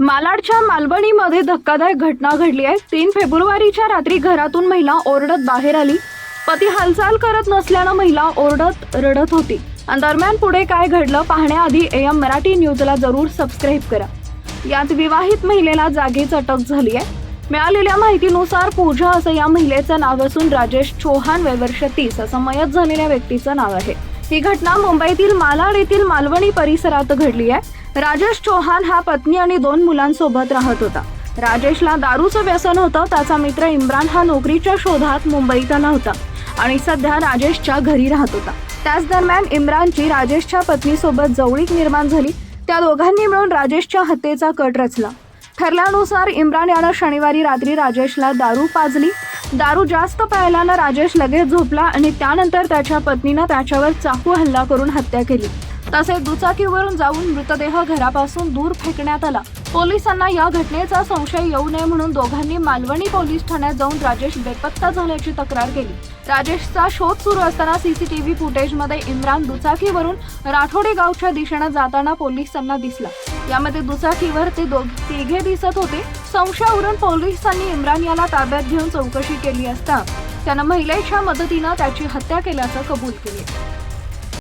मालाडच्या मालवणीमध्ये धक्कादायक घटना घडली आहे. तीन फेब्रुवारीच्या रात्री घरातून महिला ओरडत बाहेर आली. पती हालचाल करत नसल्यानं महिला ओरडत रडत होती. आणि दरम्यान पुढे काय घडलं पाहण्याआधी एम मराठी न्यूजला जरूर सबस्क्राईब करा. यात विवाहित महिलेला जागीच अटक झाली आहे. मिळालेल्या माहितीनुसार पूजा असं या महिलेचं नाव असून राजेश चौहान वय वर्ष तीस असं मयत झालेल्या व्यक्तीचं नाव आहे. ही घटना मुंबईतील मालाड येथील मालवणी परिसरात घडली आहे. राजेश चौहान हा पत्नी आणि दोन मुलांसोबत राहत होता. राजेशला दारूचं व्यसन होतं त्याचा मित्र इम्रान हा नोकरीच्या शोधात मुंबईत आला होता आणि सध्या राजेशच्या घरी राहत होता. त्याच दरम्यान इम्रानची राजेशच्या पत्नीसोबत जवळीक निर्माण झाली. त्या दोघांनी मिळून राजेशच्या हत्येचा कट रचला. ठरल्यानुसार इम्रान यानं शनिवारी रात्री राजेशला दारू पाजली. दारू जास्त प्यायल्यानं राजेश लगेच झोपला आणि त्यानंतर त्याच्या पत्नीनं त्याच्यावर चाकू हल्ला करून हत्या केली. तसेच दुचाकीवरून जाऊन मृतदेह घरापासून दूर फेकण्यात आला. पोलिसांना या घटनेचा संशय येऊ नये म्हणून दोघांनी मालवणी पोलीस ठाण्यात जाऊन राजेश बेपत्ता झाल्याची तक्रार केली. राजेशचा शोध सुरू असताना सीसीटीव्ही फुटेजमध्ये इम्रान दुचाकीवरून राठोडे गावच्या दिशेनं जाताना पोलिसांना दिसला. यामध्ये दुचाकीवर ते दोघ तिघे दिसत होते. संशयावरून पोलिसांनी इम्रान याला ताब्यात घेऊन चौकशी केली असता त्यानं महिलेच्या मदतीनं त्याची हत्या केल्याचं कबूल केले.